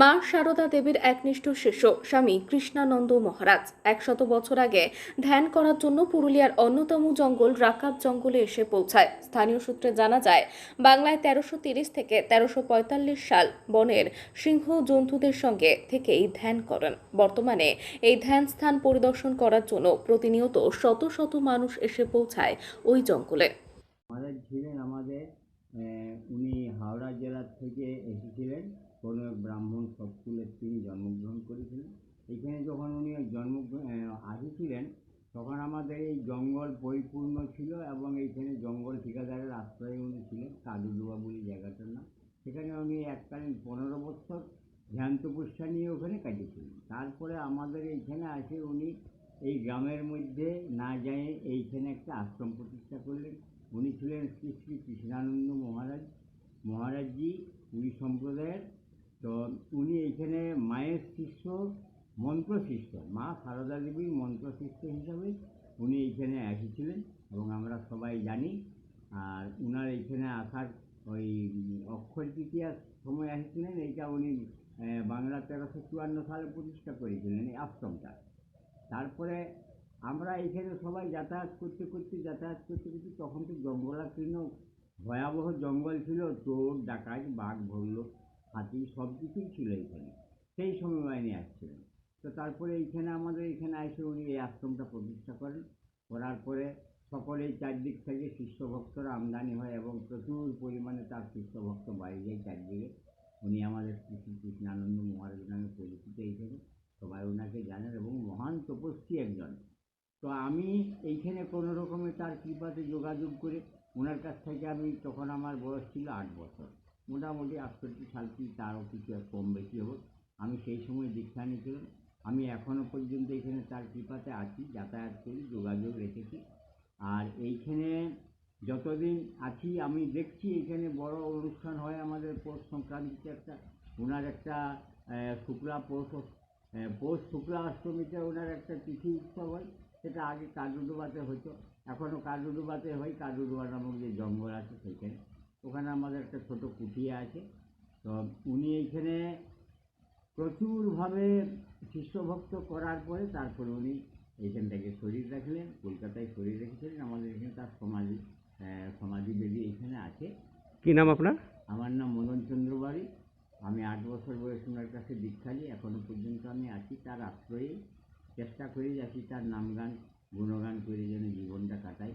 মা শারদা দেবীর একনিষ্ঠ শিষ্য, স্বামী কৃষ্ণানন্দ মহারাজ। একশত বছর আগে ধ্যান করার জন্য পুরুলিয়ার অন্যতম জঙ্গল রাকাব জঙ্গলে এসে পৌঁছায়। স্থানীয় সূত্রে জানা যায়, বাংলায় তেরোশো তিরিশ থেকে তেরোশো পঁয়তাল্লিশ সাল বনের সিংহ জন্তুদের সঙ্গে থেকেই ধ্যান করেন। বর্তমানে এই ধ্যান স্থান পরিদর্শন করার জন্য প্রতিনিয়ত শত শত মানুষ এসে পৌঁছায় ওই জঙ্গলে। আমাদের উনি হাওড়া জেলার থেকে এসেছিলেন। কোনো এক ব্রাহ্মণ সৎকুলের তিনি জন্মগ্রহণ করেছিলেন। এখানে যখন উনি জন্ম আসেছিলেন, তখন আমাদের এই জঙ্গল পরিপূর্ণ ছিল এবং এইখানে জঙ্গল ঠিকাদারের আশ্রয়ে উনি ছিলেন কাদুডুবা বলে জায়গাটার নাম। সেখানে উনি এককালীন পনেরো বছর ধ্যান তপস্যা নিয়ে ওখানে কাটিয়েছিলেন। তারপরে আমাদের এইখানে আসে উনি এই গ্রামের মধ্যে না যায় এইখানে একটা আশ্রম প্রতিষ্ঠা করলেন। উনি ছিলেন শ্রী শ্রী কৃষ্ণানন্দ মহারাজ, মহারাজজি পুরী সম্প্রদায়ের। তো উনি এইখানে মায়ের শিষ্য মন্ত্র শিষ্য মা সারদা দেবীর মন্ত্র শিষ্য হিসাবে উনি এইখানে এসেছিলেন এবং আমরা সবাই জানি। আর উনার এইখানে আসার ওই অক্ষয় তৃতীয়ার সময় এসেছিলেন, এইটা উনি বাংলা তেরোশো চুয়ান্ন সালে প্রতিষ্ঠা করেছিলেন, এই আশ্রমটা। তারপরে আমরা এখানে সবাই যাতায়াত করতে করতে, যাতায়াত করতে করতে তখন তো জঙ্গলাকীর্ণ, ভয়াবহ জঙ্গল ছিল। চোর, ডাকাত, বাঘ ভল্লুক হাতি সব কিছুই ছিল এখানে। সেই সময় আইনে আসছিলেন। তো তারপরে এইখানে আমাদের এখানে এসে উনি এই আশ্রমটা প্রতিষ্ঠা করেন। করার পরে সকলেই চারদিক থেকে শিষ্য ভক্তরা আমদানি হয় এবং প্রচুর পরিমাণে তার শিষ্য ভক্ত বাড়ি যায় চারদিকে। উনি আমাদের শ্রী কৃষ্ণানন্দ মহারাজ নামে পরিচিত এইখানে। সবাই ওনাকে জানেন এবং মহান তপস্বী একজন। তো আমি এইখানে কোনো রকমে তার কৃপাতে যোগাযোগ করে ওনার কাছ থেকে আমি তখন আমার বয়স ছিল আট বছর। মোটামুটি আটষট্টি সাল কি তারও কিছু কম বেশি হোক। আমি সেই সময় দীক্ষা নিয়েছিলাম। আমি এখনও পর্যন্ত এখানে তার কৃপাতে আছি, যাতায়াত করি, যোগাযোগ রেখেছি। আর এইখানে যতদিন আছি, আমি দেখছি এখানে বড় অনুষ্ঠান হয় আমাদের পৌষ সংক্রান্তিতে একটা। ওনার একটা শুক্লা পৌষ পৌষ শুক্লা অষ্টমীতে ওনার একটা তিথি উৎসব হয়। সেটা আগে কাজুডুবাতে হতো এখনও কাজুডুবাতে হয় কাজুডুবা নামক যে জঙ্গল আছে সেইখানে ওখানে আমাদের একটা ছোট কুটিয়া আছে। তো উনি এইখানে প্রচুরভাবে শিষ্যভক্ত করার পরে তারপরে উনি এইখান থেকে শরীর রাখলেন কলকাতায় শরীর রেখেছিলেন। আমাদের এখানে তার সমাধি সমাধি বেদি এইখানে আছে। কি নাম আপনার? আমার নাম মদন চন্দ্র বাড়ি। আমি আট বছর বয়স ওনার কাছে দীক্ষা নিই এখনও পর্যন্ত আমি আছি। তার আশ্রয়ে চেষ্টা করি যাতে তার নামগান গুণগান করে যেন জীবনটা কাটাই।